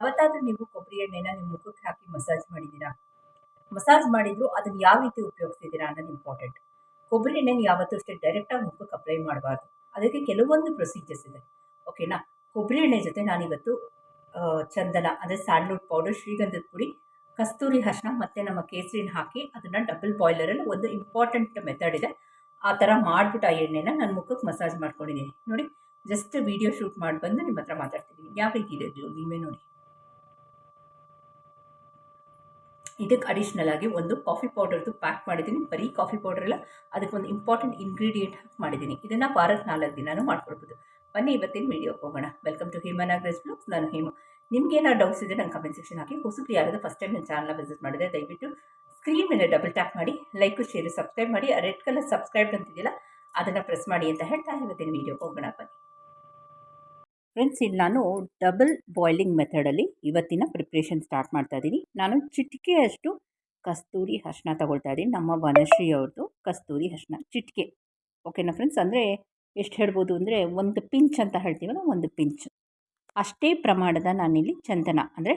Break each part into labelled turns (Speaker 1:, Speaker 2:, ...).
Speaker 1: ಯಾವತ್ತಾದ್ರೂ ನೀವು ಕೊಬ್ಬರಿ ಎಣ್ಣೆನ ನಿಮ್ಮ ಮುಖಕ್ಕೆ ಹಾಕಿ ಮಸಾಜ್ ಮಾಡಿದ್ದೀರಾ? ಮಸಾಜ್ ಮಾಡಿದ್ರು ಅದನ್ನ ಯಾವ ರೀತಿ ಉಪಯೋಗಿಸ್ತಿದ್ದೀರಾ ಅನ್ನೋದು ಇಂಪಾರ್ಟೆಂಟ್ ಕೊಬ್ಬರಿ ಎಣ್ಣೆನ ಯಾವತ್ತೂ ಅಷ್ಟೇ ಡೈರೆಕ್ಟಾಗಿ ಮುಖಕ್ಕೆ ಅಪ್ಲೈ ಮಾಡಬಾರ್ದು. ಅದಕ್ಕೆ ಕೆಲವೊಂದು ಪ್ರೊಸೀಜರ್ಸ್ ಇದೆ. ಓಕೆನಾ ಕೊಬ್ಬರಿ ಎಣ್ಣೆ ಜೊತೆ ನಾನಿವತ್ತು ಚಂದನ, ಅಂದರೆ ಸ್ಯಾಂಡ್ಲ್ವುಡ್ ಪೌಡರ್ ಶ್ರೀಗಂಧದ ಪುಡಿ, ಕಸ್ತೂರಿ ಹರ್ಷಣ ಮತ್ತು ನಮ್ಮ ಕೇಸರಿನ ಹಾಕಿ ಅದನ್ನು ಡಬಲ್ ಬಾಯ್ಲರಲ್ಲಿ ಒಂದು ಇಂಪಾರ್ಟೆಂಟ್ ಮೆಥಡ್ ಇದೆ. ಆ ಥರ ಮಾಡಿಬಿಟ್ಟು ಆ ಎಣ್ಣೆನ ನನ್ನ ಮುಖಕ್ಕೆ ಮಸಾಜ್ ಮಾಡ್ಕೊಂಡಿದ್ದೀನಿ. ನೋಡಿ ಜಸ್ಟ್ ವಿಡಿಯೋ ಶೂಟ್ ಮಾಡಿ ಬಂದು ನಿಮ್ಮ ಹತ್ರ ಮಾತಾಡ್ತೀನಿ. ಯಾವ ರೀತಿ ಇದೆ? ನೀವೇ ನೋಡಿ. ಇದಕ್ಕೆ ಅಡಿಷ್ನಲ್ ಆಗಿ ಒಂದು ಕಾಫಿ ಪೌಡರ್ದು ಪ್ಯಾಕ್ ಮಾಡಿದ್ದೀನಿ. ಬರೀ ಕಾಫಿ ಪೌಡರ್ ಎಲ್ಲ ಅದಕ್ಕೆ ಒಂದು ಇಂಪಾರ್ಟೆಂಟ್ ಇಂಗ್ರೀಡಿಯೆಂಟ್ ಮಾಡಿದ್ದೀನಿ. ಇದನ್ನು ವಾರಕ್ಕೆ ನಾಲ್ಕು ದಿನಾನು ಮಾಡ್ಕೊಳ್ಬೋದು. ಬನ್ನಿ ಇವತ್ತಿನ ವೀಡಿಯೋಗೆ ಹೋಗೋಣ. Welcome to Hema Nagaraj blogs ನಾನು ಹೇಮ. ನಿಮ್ಗೆ ಏನಾದ್ರು ಡೌಟ್ಸ್ ಇದೆ ನಂಗೆ ಕಮೆಂಟ್ ಸೆಕ್ಷನ್ ಹಾಕಿ. ಹೊಸಬ್ರು ಯಾರಾவது ಫಸ್ಟ್ ಟೈಮ್ ನನ್ನ ಚಾನಲ್ನ ವಿಸಿಟ್ ಮಾಡಿದೆ ದಯವಿಟ್ಟು ಸ್ಕ್ರೀನ್ ಮೇಲೆ ಡಬಲ್ ಟ್ಯಾಪ್ ಮಾಡಿ ಲೈಕ್ ಶೇರ್ ಸಬ್ಸ್ಕ್ರೈಬ್ ಮಾಡಿ. ರೆಡ್ ಕಲರ್ ಸಬ್ಸ್ಕ್ರೈಬ್ ಅಂತಿದೆಯಲ್ಲ, ಅದನ್ನು ಪ್ರೆಸ್ ಮಾಡಿ ಅಂತ ಹೇಳ್ತಾ ಇವತ್ತಿನ ವೀಡಿಯೋಗೆ ಹೋಗೋಣ ಬನ್ನಿ. ಫ್ರೆಂಡ್ಸ್ ಇಲ್ಲಿ ನಾನು ಡಬಲ್ ಬಾಯ್ಲಿಂಗ್ ಮೆಥಡಲ್ಲಿ ಇವತ್ತಿನ ಪ್ರಿಪ್ರೇಷನ್ ಸ್ಟಾರ್ಟ್ ಮಾಡ್ತಾ ಇದ್ದೀನಿ ನಾನು ಚಿಟಿಕೆಯಷ್ಟು ಕಸ್ತೂರಿ ಅರ್ಶಿನ ತಗೊಳ್ತಾ ಇದ್ದೀನಿ ನಮ್ಮ ವನಶ್ರೀ ಅವ್ರದ್ದು ಕಸ್ತೂರಿ ಅರ್ಶಿನ ಚಿಟಿಕೆ. ಓಕೆನಾ ಫ್ರೆಂಡ್ಸ್ ಅಂದರೆ ಎಷ್ಟು ಹೇಳ್ಬೋದು ಅಂದರೆ ಒಂದು ಪಿಂಚ್ ಅಂತ ಹೇಳ್ತೀವಲ್ಲ, ಒಂದು ಪಿಂಚ್. ಅಷ್ಟೇ ಪ್ರಮಾಣದ ನಾನಿಲ್ಲಿ ಚಂದನ, ಅಂದರೆ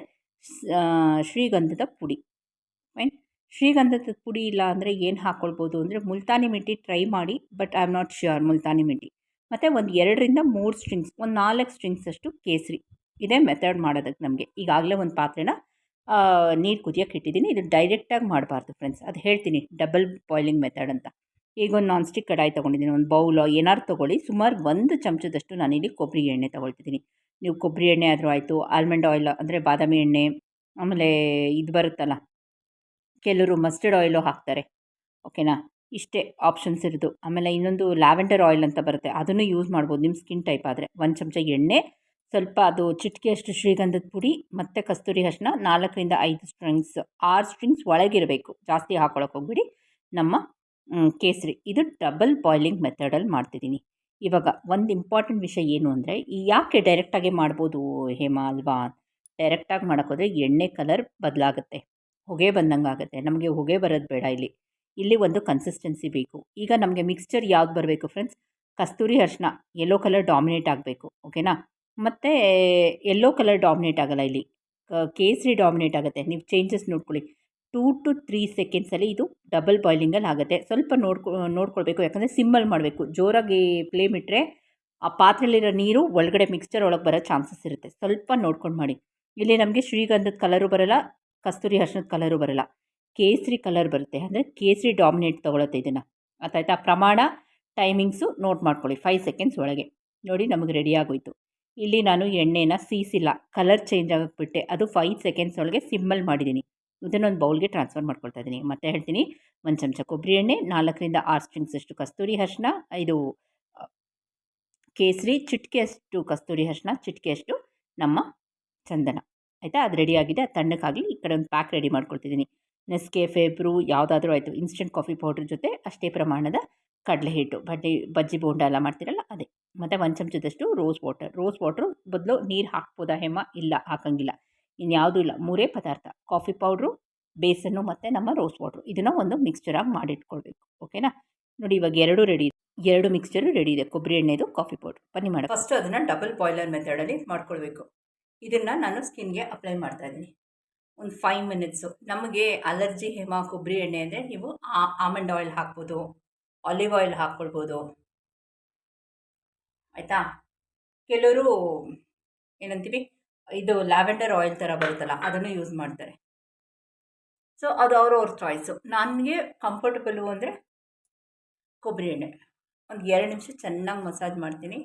Speaker 1: ಶ್ರೀಗಂಧದ ಪುಡಿ. ಫೈನ್ ಶ್ರೀಗಂಧದ ಪುಡಿ ಇಲ್ಲ ಅಂದರೆ ಏನು ಹಾಕ್ಕೊಳ್ಬೋದು ಅಂದರೆ ಮುಲ್ತಾನಿ ಮಿಟ್ಟಿ ಟ್ರೈ ಮಾಡಿ but I am not sure multani mitti ಮತ್ತು ಒಂದು ಎರಡರಿಂದ ಮೂರು ಸ್ಟ್ರಿಂಗ್ಸ್ ಒಂದು ನಾಲ್ಕು ಸ್ಟ್ರಿಂಗ್ಸ್ ಅಷ್ಟು ಕೇಸರಿ ಇದೇ ಮೆಥಡ್ ಮಾಡೋದಕ್ಕೆ ನಮಗೆ. ಈಗಾಗಲೇ ಒಂದು ಪಾತ್ರೆನ ನೀರು ಕುದಿಯೋಕೆ ಇಟ್ಟಿದ್ದೀನಿ. ಇದು ಡೈರೆಕ್ಟಾಗಿ ಮಾಡಬಾರ್ದು ಫ್ರೆಂಡ್ಸ್ ಅದು ಹೇಳ್ತೀನಿ ಡಬಲ್ ಬಾಯ್ಲಿಂಗ್ ಮೆಥಡ್ ಅಂತ. ಈಗ ಒಂದು ನಾನ್ ಸ್ಟಿಕ್ ಕಡಾಯಿ ತೊಗೊಂಡಿದ್ದೀನಿ, ಒಂದು ಬೌಲೋ ಏನಾದ್ರು ತೊಗೊಳ್ಳಿ. ಸುಮಾರು ಒಂದು ಚಮಚದಷ್ಟು ನಾನಿಲ್ಲಿ ಕೊಬ್ಬರಿ ಎಣ್ಣೆ ತೊಗೊಳ್ತಿದ್ದೀನಿ. ನೀವು ಕೊಬ್ಬರಿ ಎಣ್ಣೆ ಆದರೂ ಆಯಿತು ಆಲ್ಮಂಡ್ ಆಯಿಲ್ ಅಂದರೆ ಬಾದಾಮಿ ಎಣ್ಣೆ, ಆಮೇಲೆ ಇದು ಬರುತ್ತಲ್ಲ, ಕೆಲವರು ಮಸ್ಟರ್ಡ್ ಆಯಿಲು ಹಾಕ್ತಾರೆ ಓಕೆನಾ ಇಷ್ಟೇ ಆಪ್ಷನ್ಸ್ ಇರೋದು. ಆಮೇಲೆ ಇನ್ನೊಂದು ಲ್ಯಾವೆಂಡರ್ ಆಯಿಲ್ ಅಂತ ಬರುತ್ತೆ. ಅದನ್ನು ಯೂಸ್ ಮಾಡ್ಬೋದು. ನಿಮ್ಮ ಸ್ಕಿನ್ ಟೈಪ್ ಆದರೆ. ಒಂದು ಚಮಚ ಎಣ್ಣೆ, ಸ್ವಲ್ಪ ಅದು ಚಿಟಿಕೆಯಷ್ಟು ಶ್ರೀಗಂಧದ ಪುಡಿ, ಮತ್ತು ಕಸ್ತೂರಿ ಅರಿಶಿನ, ನಾಲ್ಕರಿಂದ ಐದು ಸ್ಟ್ರಿಂಗ್ಸ್ ಆರು ಸ್ಟ್ರಿಂಗ್ಸ್ ಒಳಗಿರಬೇಕು ಜಾಸ್ತಿ ಹಾಕೊಳಕ್ಕೆ ಹೋಗ್ಬಿಡಿ. ನಮ್ಮ ಕೇಸರಿ. ಇದು ಡಬಲ್ ಬಾಯ್ಲಿಂಗ್ ಮೆಥಡಲ್ಲಿ ಮಾಡ್ತಿದ್ದೀನಿ. ಇವಾಗ ಒಂದು ಇಂಪಾರ್ಟೆಂಟ್ ವಿಷಯ ಏನು ಅಂದರೆ, ಯಾಕೆ ಡೈರೆಕ್ಟಾಗಿ ಮಾಡ್ಬೋದು ಹೇಮಾ ಅಲ್ವಾ? ಡೈರೆಕ್ಟಾಗಿ ಮಾಡೋಕ್ಕೋದ್ರೆ ಎಣ್ಣೆ ಕಲರ್ ಬದಲಾಗುತ್ತೆ. ಹೊಗೆ ಬಂದಂಗೆ ಆಗುತ್ತೆ ನಮಗೆ ಹೊಗೆ ಬರೋದು ಬೇಡ ಇಲ್ಲಿ. ಇಲ್ಲಿ ಒಂದು ಕನ್ಸಿಸ್ಟೆನ್ಸಿ ಬೇಕು. ಈಗ ನಮಗೆ ಮಿಕ್ಸ್ಚರ್ ಯಾವ್ದು ಬರಬೇಕು ಫ್ರೆಂಡ್ಸ್ ಕಸ್ತೂರಿ ಅರ್ಶಿನ ಯೆಲ್ಲೋ ಕಲರ್ ಡಾಮಿನೇಟ್ ಆಗಬೇಕು ಓಕೆನಾ ಮತ್ತು ಯೆಲ್ಲೋ ಕಲರ್ ಡಾಮಿನೇಟ್ ಆಗೋಲ್ಲ ಇಲ್ಲಿ. ಕೇಸರಿ ಡಾಮಿನೇಟ್ ಆಗುತ್ತೆ. ನೀವು ಚೇಂಜಸ್ ನೋಡ್ಕೊಳ್ಳಿ. ಟೂ ಟು ತ್ರೀ ಸೆಕೆಂಡ್ಸಲ್ಲಿ ಇದು ಡಬಲ್ ಬಾಯ್ಲಿಂಗಲ್ಲಿ ಆಗುತ್ತೆ. ಸ್ವಲ್ಪ ನೋಡ್ಕೊ, ನೋಡ್ಕೊಳ್ಬೇಕು. ಯಾಕಂದರೆ ಸಿಮ್ಮಲ್ಲಿ ಮಾಡಬೇಕು. ಜೋರಾಗಿ ಫ್ಲೇಮ್ ಇಟ್ಟರೆ ಆ ಪಾತ್ರೆಯಲ್ಲಿರೋ ನೀರು ಒಳಗಡೆ ಮಿಕ್ಸ್ಚರ್ ಒಳಗೆ ಬರೋ ಚಾನ್ಸಸ್ ಇರುತ್ತೆ. ಸ್ವಲ್ಪ ನೋಡ್ಕೊಂಡು ಮಾಡಿ. ಇಲ್ಲಿ ನಮಗೆ ಶ್ರೀಗಂಧದ ಕಲರು ಬರಲ್ಲ, ಕಸ್ತೂರಿ ಅರ್ಶಿನದ ಕಲರು ಬರೋಲ್ಲ. ಕೇಸರಿ ಕಲರ್ ಬರುತ್ತೆ. ಅಂದರೆ ಕೇಸರಿ ಡಾಮಿನೇಟ್ ತೊಗೊಳುತ್ತೆ ಇದನ್ನು. ಅರ್ಥಾಯ್ತಾ ಪ್ರಮಾಣ, ಟೈಮಿಂಗ್ಸು ನೋಟ್ ಮಾಡ್ಕೊಳ್ಳಿ. ಫೈವ್ ಸೆಕೆಂಡ್ಸ್ ಒಳಗೆ. ನೋಡಿ ನಮಗೆ ರೆಡಿ ಆಗೋಯ್ತು. ಇಲ್ಲಿ ನಾನು ಎಣ್ಣೆನ ಸೀಸಿಲ್ಲ. Colour change ಆಗಿಬಿಟ್ಟೆ. ಅದು ಫೈವ್ ಸೆಕೆಂಡ್ಸ್ ಒಳಗೆ ಸಿಮ್ಮಲ್ಲಿ ಮಾಡಿದ್ದೀನಿ ಇದನ್ನೊಂದು ಬೌಲ್ಗೆ ಟ್ರಾನ್ಸ್ಫರ್ ಮಾಡ್ಕೊಳ್ತಾ ಇದ್ದೀನಿ ಮತ್ತೆ ಹೇಳ್ತೀನಿ, ಒಂದು ಚಮಚ ಕೊಬ್ಬರಿ ಎಣ್ಣೆ, ನಾಲ್ಕರಿಂದ ಆರು ಸ್ಟ್ರಿಂಗ್ಸ್ ಅಷ್ಟು ಕಸ್ತೂರಿ ಹರ್ಷಣ ಇದು ಕೇಸರಿ ಚಿಟಿಕೆಯಷ್ಟು ಕಸ್ತೂರಿ ಅರಿಶಿನ ಚಿಟಿಕೆಯಷ್ಟು ನಮ್ಮ ಚಂದನ. ಆಯಿತಾ? ಅದು ರೆಡಿಯಾಗಿದೆ ಅದು ತಣ್ಣಕ್ಕಾಗಲಿ ಈ ಕಡೆ ಒಂದು ಪ್ಯಾಕ್ ರೆಡಿ ಮಾಡ್ಕೊಳ್ತಿದ್ದೀನಿ ನೆಸ್ಕೆಫೆ ಬ್ರೂ ಯಾವುದಾದ್ರೂ ಆಯಿತು. ಇನ್ಸ್ಟೆಂಟ್ ಕಾಫಿ ಪೌಡ್ರ್ ಜೊತೆ ಅಷ್ಟೇ ಪ್ರಮಾಣದ ಕಡಲೆ ಹಿಟ್ಟು, ಬಡ್ಡಿ, ಬಜ್ಜಿ ಬೋಂಡ ಎಲ್ಲ ಮಾಡ್ತಿರಲ್ಲ, ಅದೇ. ಮತ್ತು ಒಂದು ಚಮಚದಷ್ಟು ರೋಸ್ ವಾಟರ್ ರೋಸ್ ವಾಟ್ರು ಬದಲು ನೀರು ಹಾಕ್ಬೋದಾ ಹೇಮ? ಇಲ್ಲ, ಹಾಕೋಂಗಿಲ್ಲ. ಇನ್ಯಾವುದೂ ಇಲ್ಲ. ಮೂರೇ ಪದಾರ್ಥ. ಕಾಫಿ ಪೌಡ್ರು ಬೇಸನ್ನು ಮತ್ತು ನಮ್ಮ ರೋಸ್ ವಾಟ್ರು ಇದನ್ನು ಒಂದು ಮಿಕ್ಸ್ಚರಾಗಿ ಮಾಡಿಟ್ಕೊಳ್ಬೇಕು. ಓಕೆನಾ? ನೋಡಿ, ಇವಾಗ ಎರಡು ರೆಡಿ ಎರಡು ಮಿಕ್ಸ್ಚರು ರೆಡಿ ಇದೆ. ಕೊಬ್ಬರಿ ಎಣ್ಣೆದು ಕಾಫಿ ಪೌಡ್ರ್ ಬನ್ನಿ ಮಾಡಿ ಫಸ್ಟು ಅದನ್ನು ಡಬಲ್ ಬಾಯ್ಲರ್ ಮೆಥಡಲ್ಲಿ ಮಾಡ್ಕೊಳ್ಬೇಕು. ಇದನ್ನು ನಾನು ಸ್ಕಿನ್ಗೆ ಅಪ್ಲೈ ಮಾಡ್ತಾ ಇದ್ದೀನಿ. ಒಂದು ಫೈವ್ ಮಿನಿಟ್ಸು ನಮಗೆ ಅಲರ್ಜಿ ಹೇಮ ಕೊಬ್ಬರಿ ಎಣ್ಣೆ ಅಂದರೆ ನೀವು ಆಮಂಡ್ ಆಯಿಲ್ ಹಾಕ್ಬೋದು ಆಲಿವ್ ಆಯಿಲ್ ಹಾಕ್ಕೊಳ್ಬೋದು ಆಯಿತಾ? ಕೆಲವರು ಏನಂತೀವಿ, ಇದು ಲ್ಯಾವೆಂಡರ್ ಆಯಿಲ್ ಥರ ಬರುತ್ತಲ್ಲ, ಅದನ್ನು ಯೂಸ್ ಮಾಡ್ತಾರೆ. ಸೊ ಅದು ಅವ್ರವ್ರ ಚಾಯ್ಸು ನನಗೆ ಕಂಫರ್ಟಬಲು ಅಂದರೆ ಕೊಬ್ಬರಿ ಎಣ್ಣೆ. ಒಂದು ಎರಡು ನಿಮಿಷ ಚೆನ್ನಾಗಿ ಮಸಾಜ್ ಮಾಡ್ತೀನಿ.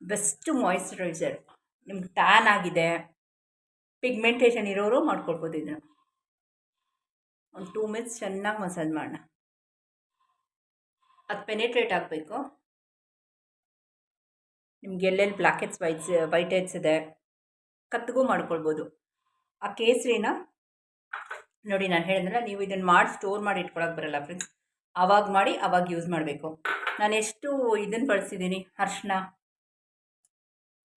Speaker 1: ಬೆಸ್ಟ್ ಮಾಯಿಶ್ಚರೈಸರ್ ನಿಮ್ಗೆ ಟ್ಯಾನ್ ಆಗಿದೆ. ಪಿಗ್ಮೆಂಟೇಷನ್ ಇರೋರು ಮಾಡ್ಕೊಳ್ಬೋದು ಇದನ್ನು ಒಂದು ಟೂ ಮಿನಿಟ್ಸ್ ಚೆನ್ನಾಗಿ ಮಸಾಜ್ ಮಾಡೋಣ ಅದು ಪೆನೆಟ್ರೇಟ್ ಆಗಬೇಕು. ನಿಮ್ಗೆ ಎಲ್ಲೆಲ್ಲಿ black heads whites white heads ಇದೆ, ಕತ್ತಿಗೂ ಮಾಡ್ಕೊಳ್ಬೋದು. ಆ ಕೇಸರಿನ ನೋಡಿ ನಾನು ಹೇಳಿದ್ನಲ್ಲ, ನೀವು ಇದನ್ನು ಮಾಡಿ ಸ್ಟೋರ್ ಮಾಡಿ ಇಟ್ಕೊಳಕ್ಕೆ ಬರಲ್ಲ ಫ್ರೆಂಡ್ಸ್ ಆವಾಗ ಮಾಡಿ, ಅವಾಗ ಯೂಸ್ ಮಾಡಬೇಕು. ನಾನು ಎಷ್ಟು ಇದನ್ನು ಬಳಸಿದ್ದೀನಿ, ಅರ್ಶಿನ?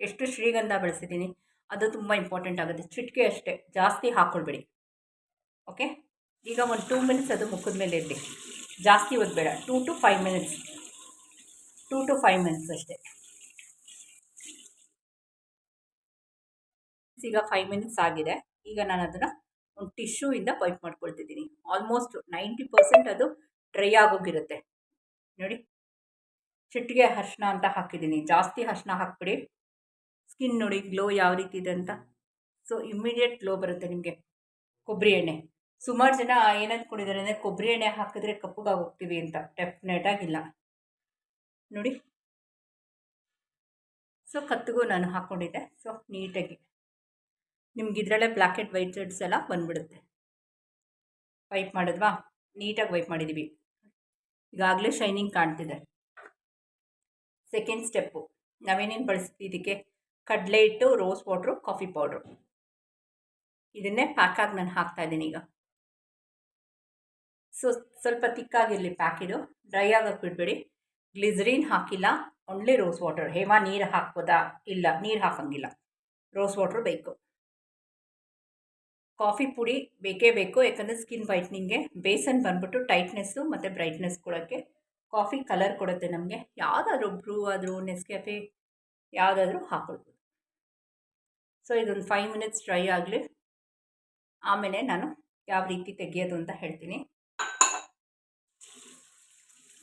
Speaker 1: ಎಷ್ಟು ಶ್ರೀಗಂಧ ಬಳಸಿದ್ದೀನಿ? ಅದು ತುಂಬ ಇಂಪಾರ್ಟೆಂಟ್ ಆಗುತ್ತೆ. ಚಿಟಿಕೆ ಅಷ್ಟೇ. ಜಾಸ್ತಿ ಹಾಕ್ಕೊಳ್ಬೇಡಿ ಓಕೆ ಈಗ ಒಂದು ಟೂ ಮಿನಿಟ್ಸ್ ಅದು ಮುಖದ ಮೇಲೆ ಇರಲಿ. ಜಾಸ್ತಿ ಓದಬೇಡ two to five minutes two to five minutes ಅಷ್ಟೇ. ಈಗ ಫೈವ್ ಮಿನಿಟ್ಸ್ ಆಗಿದೆ. ಈಗ ನಾನು ಅದನ್ನು ಒಂದು ಟಿಶ್ಯೂ ಇಂದ ವೈಪ್ ಮಾಡ್ಕೊಳ್ತಿದ್ದೀನಿ. ಆಲ್ಮೋಸ್ಟ್ ನೈಂಟಿ ಪರ್ಸೆಂಟ್ ಅದು ಡ್ರೈ ಆಗೋಗಿರುತ್ತೆ. ನೋಡಿ. ಚಿಟ್ಟಿಗೆ ಅರ್ಶಿನ ಅಂತ ಹಾಕಿದ್ದೀನಿ. ಜಾಸ್ತಿ ಅರ್ಶಿನ ಹಾಕ್ಬಿಡಿ. ಸ್ಕಿನ್ ನೋಡಿ ಗ್ಲೋ ಯಾವ ರೀತಿ ಇದೆ ಅಂತ. ಸೊ ಇಮ್ಮಿಡಿಯೇಟ್ ಗ್ಲೋ ಬರುತ್ತೆ ನಿಮಗೆ. ಕೊಬ್ಬರಿ ಎಣ್ಣೆ. ಸುಮಾರು ಜನ ಏನು ಅಂದ್ಕೊಂಡಿದ್ದಾರೆ ಅಂದರೆ ಕೊಬ್ಬರಿ ಎಣ್ಣೆ ಹಾಕಿದ್ರೆ ಕಪ್ಪುಗಾಗಿ ಹೋಗ್ತೀವಿ ಅಂತ. ಡೆಫಿನೆಟ್ ಆಗಿಲ್ಲ ನೋಡಿ. ಸೊ ಕತ್ತಿಗೂ ನಾನು ಹಾಕ್ಕೊಂಡಿದ್ದೆ ಸೊ ನೀಟಾಗಿ. ನಿಮ್ಗೆ ಇದರಲ್ಲೇ ಬ್ಲ್ಯಾಕ್ ಆ್ಯಂಡ್ ವೈಟ್ ಶರ್ಟ್ಸ್ ಎಲ್ಲ ಬಂದ್ಬಿಡುತ್ತೆ. ವೈಪ್ ಮಾಡಿದ್ವಾ? ನೀಟಾಗಿ ವೈಪ್ ಮಾಡಿದ್ದೀವಿ ಈಗಾಗಲೇ ಶೈನಿಂಗ್ ಕಾಣ್ತಿದೆ. ಸೆಕೆಂಡ್ ಸ್ಟೆಪ್ಪು ನಾವೇನೇನು ಬಳಸ್ತೀವಿ ಇದಕ್ಕೆ? ಕಡಲೆ ಹಿಟ್ಟು ರೋಸ್ ಪೌಡ್ರು ಕಾಫಿ ಪೌಡ್ರು ಇದನ್ನೇ ಪ್ಯಾಕಾಗಿ ನಾನು ಹಾಕ್ತಾ ಇದ್ದೀನಿ ಈಗ. ಸೊ ಸ್ವಲ್ಪ ತಿಕ್ಕಾಗಿರಲಿ ಪ್ಯಾಕ್ ಇದು. ಡ್ರೈ ಆಗೋಕ್ಕೆ ಬಿಡಬೇಡಿ. ಗ್ಲಿಸರಿನ್ ಹಾಕಿಲ್ಲ. ಓನ್ಲಿ ರೋಸ್ ವಾಟರ್ ಹೇಮ, ನೀರು ಹಾಕ್ಬೋದಾ? ಇಲ್ಲ. ನೀರು ಹಾಕೋಂಗಿಲ್ಲ. ರೋಸ್ ವಾಟರ್ ಬೇಕು. ಕಾಫಿ ಪುಡಿ ಬೇಕೇ ಬೇಕು. ಯಾಕಂದರೆ ಸ್ಕಿನ್ ವೈಟ್ನಿಂಗ್ಗೆ ಬೇಸನ್ ಬಂದ್ಬಿಟ್ಟು ಟೈಟ್ನೆಸ್ಸು ಮತ್ತು ಬ್ರೈಟ್ನೆಸ್ ಕೊಡೋಕ್ಕೆ ಕಾಫಿ ಕಲರ್ ಕೊಡುತ್ತೆ ನಮಗೆ. ಯಾವುದಾದ್ರೂ ಬ್ರೂ ಆದರೂ ನೆಸ್ಕೆಫೆ ಯಾವುದಾದ್ರೂ ಹಾಕ್ಕೊಳ್ಬೋದು. ಸೊ ಇದೊಂದು ಫೈವ್ ಮಿನಿಟ್ಸ್ ಡ್ರೈ ಆಗಲಿ. ಆಮೇಲೆ ನಾನು ಯಾವ ರೀತಿ ತೆಗೆಯೋದು ಅಂತ ಹೇಳ್ತೀನಿ.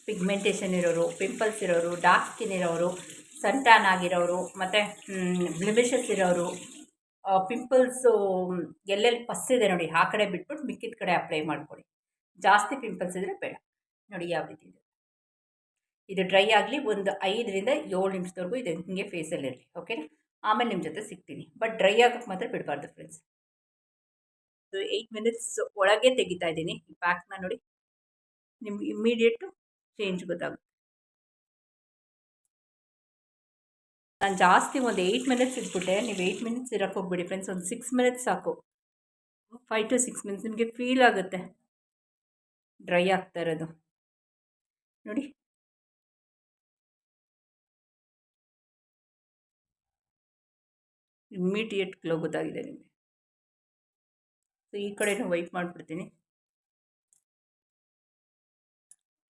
Speaker 1: ಪಿಗ್ಮೆಂಟೇಷನ್ ಇರೋರು ಪಿಂಪಲ್ಸ್ ಇರೋರು ಡಾರ್ಕ್ ಸ್ಕಿನ್ ಇರೋರು ಸನ್ ಟ್ಯಾನ್ ಆಗಿರೋರು, ಮತ್ತು ಬ್ಲಿಮಿಷಸ್ ಇರೋರು ಪಿಂಪಲ್ಸು ಎಲ್ಲೆಲ್ಲಿ ಪಸ್ಸಿದೆ ನೋಡಿ, ಆ ಕಡೆ ಬಿಟ್ಬಿಟ್ಟು ಮಿಕ್ಕಿದ ಕಡೆ ಅಪ್ಲೈ ಮಾಡ್ಕೊಳ್ಳಿ ಜಾಸ್ತಿ ಪಿಂಪಲ್ಸ್ ಇದ್ದರೆ ಬೇಡ. ನೋಡಿ ಯಾವ ರೀತಿ ಇದೆ. ಇದು ಡ್ರೈ ಆಗಲಿ ಒಂದು ಐದರಿಂದ ಏಳು ನಿಮಿಷದವರೆಗೂ ಇದು ಹಿಂಗೆ ಫೇಸಲ್ಲಿರಲಿ ಓಕೆನಾ ಆಮೇಲೆ ನಿಮ್ಮ ಜೊತೆ ಸಿಗ್ತೀನಿ. ಬಟ್ ಡ್ರೈ ಆಗೋಕ್ಕೆ ಮಾತ್ರ ಬಿಡಬಾರ್ದು ಫ್ರೆಂಡ್ಸ್ ಏಯ್ಟ್ ಮಿನಿಟ್ಸ್ ಒಳಗೆ ತೆಗಿತಾ ಇದ್ದೀನಿ. ಪ್ಯಾಕ್ನ ನೋಡಿ. ನಿಮ್ಗೆ ಇಮ್ಮಿಡಿಯೇಟು ಚೇಂಜ್ ಗೊತ್ತಾಗುತ್ತೆ. ನಾನು ಜಾಸ್ತಿ ಒಂದು ಏಯ್ಟ್ ಮಿನಿಟ್ಸ್ ಇದ್ಬಿಟ್ಟೆ ನೀವು ಏಯ್ಟ್ ಮಿನಿಟ್ಸ್ ಇರೋಕ್ಕೆ ಹೋಗ್ಬಿಡಿ ಫ್ರೆಂಡ್ಸ್ ಒಂದು ಸಿಕ್ಸ್ ಮಿನಿಟ್ಸ್ ಸಾಕು. ಫೈವ್ ಟು ಸಿಕ್ಸ್ ಮಿನಿಟ್ಸ್ ನಿಮಗೆ ಫೀಲ್ ಆಗುತ್ತೆ. ಡ್ರೈ ಆಗ್ತಾ ಇರೋದು. ನೋಡಿ. ಇಮ್ಮಿಡಿಯೇಟ್ ಗ್ಲೋ ಗೊತ್ತಾಗಿದೆ ನಿಮಗೆ. ಸೊ ಈ ಕಡೆನೂ ವೈಪ್ ಮಾಡಿಬಿಡ್ತೀನಿ.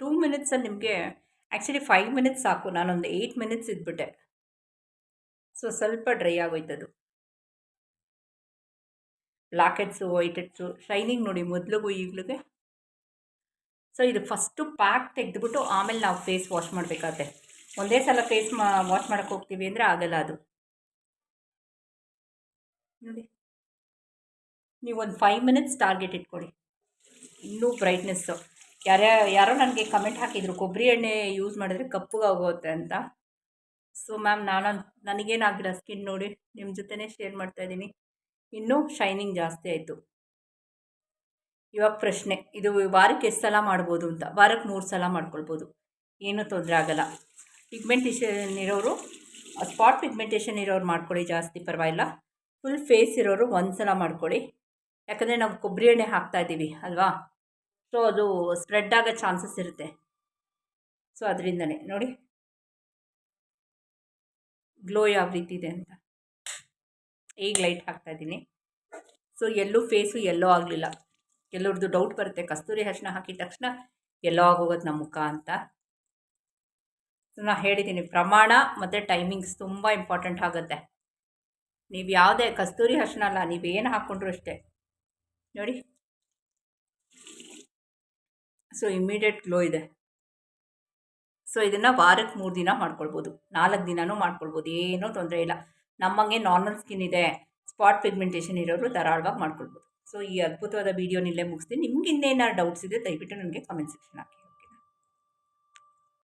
Speaker 1: ಟೂ ಮಿನಿಟ್ಸಲ್ಲಿ ನಿಮಗೆ ಆ್ಯಕ್ಚುಲಿ ಫೈವ್ ಮಿನಿಟ್ಸ್ ಸಾಕು. ನಾನೊಂದು ಏಯ್ಟ್ ಮಿನಿಟ್ಸ್ ಇದ್ಬಿಟ್ಟೆ. ಸೊ ಸ್ವಲ್ಪ ಡ್ರೈ ಆಗೋಯ್ತದು. ಬ್ಲಾಕೆಟ್ಸು ವೈಟೆಟ್ಸು ಶೈನಿಂಗ್ ನೋಡಿ ಮೊದಲಿಗೂ ಈಗಲಿಗೆ. ಸೊ ಇದು ಫಸ್ಟು ಪ್ಯಾಕ್ ತೆಗೆದುಬಿಟ್ಟು ಆಮೇಲೆ ನಾವು ಫೇಸ್ ವಾಶ್ ಮಾಡಬೇಕಾಗತ್ತೆ ಒಂದೇ ಸಲ ಫೇಸ್ ಮಾ ವಾಶ್ ಮಾಡೋಕ್ಕೆ ಹೋಗ್ತೀವಿ ಅಂದರೆ ಆಗಲ್ಲ ಅದು. ನೋಡಿ. ನೀವು ಒಂದು ಫೈವ್ ಮಿನಿಟ್ಸ್ ಟಾರ್ಗೆಟ್ ಇಟ್ಕೊಳ್ಳಿ ಇನ್ನೂ ಬ್ರೈಟ್ನೆಸ್ಸು ಯಾರ್ಯಾ ಯಾರೋ ನನಗೆ ಕಮೆಂಟ್ ಹಾಕಿದರು, ಕೊಬ್ಬರಿ ಎಣ್ಣೆ ಯೂಸ್ ಮಾಡಿದ್ರೆ ಕಪ್ಪಗಾಗೋಗುತ್ತೆ ಅಂತ. ಸೊ ಮ್ಯಾಮ್ ನಾನು ನನಗೇನಾಗಿಲ್ಲ ಸ್ಕಿನ್ ನೋಡಿ ನಿಮ್ಮ ಜೊತೆನೇ ಶೇರ್ ಮಾಡ್ತಾಯಿದ್ದೀನಿ ಇನ್ನೂ ಶೈನಿಂಗ್ ಜಾಸ್ತಿ ಆಯಿತು. ಇವಾಗ ಪ್ರಶ್ನೆ, ಇದು ವಾರಕ್ಕೆ ಎಷ್ಟು ಸಲ ಮಾಡ್ಬೋದು ಅಂತ? ವಾರಕ್ಕೆ ಮೂರು ಸಲ ಮಾಡ್ಕೊಳ್ಬೋದು. ಏನೂ ತೊಂದರೆ ಆಗಲ್ಲ. ಪಿಗ್ಮೆಂಟೇಷನ್ ಇರೋರು ಸ್ಪಾಟ್ ಪಿಗ್ಮೆಂಟೇಷನ್ ಇರೋರು ಮಾಡ್ಕೊಳ್ಳಿ ಜಾಸ್ತಿ, ಪರವಾಗಿಲ್ಲ. ಫುಲ್ ಫೇಸ್ ಇರೋರು ಒಂದು ಸಲ ಮಾಡ್ಕೊಳ್ಳಿ. ಯಾಕಂದರೆ ನಾವು ಕೊಬ್ಬರಿ ಎಣ್ಣೆ ಹಾಕ್ತಾಯಿದ್ದೀವಿ ಅಲ್ವಾ? ಸೊ ಅದು ಸ್ಪ್ರೆಡ್ ಆಗೋ ಚಾನ್ಸಸ್ ಇರುತ್ತೆ. ಸೊ ಅದರಿಂದನೇ. ನೋಡಿ. ಗ್ಲೋ ಯಾವ ರೀತಿ ಇದೆ ಅಂತ. ಈಗ ಲೈಟ್ ಹಾಕ್ತಾಯಿದ್ದೀನಿ ಸೊ ಎಲ್ಲೂ ಫೇಸು ಎಲ್ಲೋ ಆಗಲಿಲ್ಲ. ಎಲ್ಲರದ್ದು ಡೌಟ್ ಬರುತ್ತೆ. ಕಸ್ತೂರಿ ಅರಿಶಿನ ಹಾಕಿದ ತಕ್ಷಣ ಎಲ್ಲೋ ಆಗೋಗೋದು ನಮ್ಮ ಮುಖ ಅಂತ. ಸೊ ನಾನು ಹೇಳಿದ್ದೀನಿ ಪ್ರಮಾಣ ಮತ್ತು ಟೈಮಿಂಗ್ಸ್ ತುಂಬ ಇಂಪಾರ್ಟೆಂಟ್ ಆಗುತ್ತೆ. ನೀವು ಯಾವುದೇ ಕಸ್ತೂರಿ ಹಸನ ಅಲ್ಲ ನೀವೇನು ಹಾಕ್ಕೊಂಡ್ರು ಅಷ್ಟೇ. ನೋಡಿ. ಸೊ ಇಮ್ಮಿಡಿಯೇಟ್ ಗ್ಲೋ ಇದೆ. ಸೊ ಇದನ್ನು ವಾರಕ್ಕೆ ಮೂರು ದಿನ ಮಾಡ್ಕೊಳ್ಬೋದು. ನಾಲ್ಕು ದಿನವೂ ಮಾಡ್ಕೊಳ್ಬೋದು, ಏನೂ ತೊಂದರೆ ಇಲ್ಲ. ನಮ್ಮಂಗೆ ನಾರ್ಮಲ್ ಸ್ಕಿನ್ ಇದೆ. ಸ್ಪಾಟ್ ಪಿಗ್ಮೆಂಟೇಷನ್ ಇರೋರು ಧಾರಾಳವಾಗಿ ಮಾಡ್ಕೊಳ್ಬೋದು. ಸೊ ಈ ಅದ್ಭುತವಾದ ವೀಡಿಯೋನಿಲ್ಲೇ ಮುಗಿಸ್ತೀನಿ. ನಿಮ್ಗೆ ಇನ್ನೇನಾದ್ರು ಡೌಟ್ಸ್ ಇದೆ, ದಯವಿಟ್ಟು ನನಗೆ ಕಮೆಂಟ್ ಸೆಕ್ಷನ್ ಹಾಕಿ.